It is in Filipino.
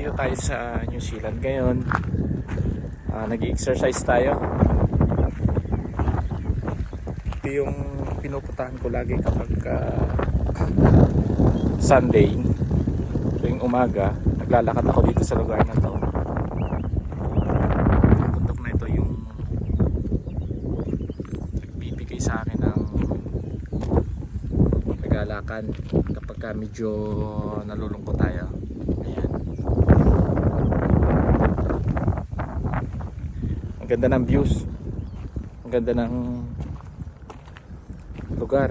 dito tayo sa New Zealand ngayon. Ah, nag-exercise tayo. Ito yung pinupuntahan ko lagi kapag ah, Sunday. Tuwing umaga, naglalakad ako dito sa lugar na to. Yung bundok na ito yung nagbibigay sa akin ng nagalakan kapag ka medyo nalulungkot tayo. Ayan. Ganda ng views. Ang ganda ng lugar.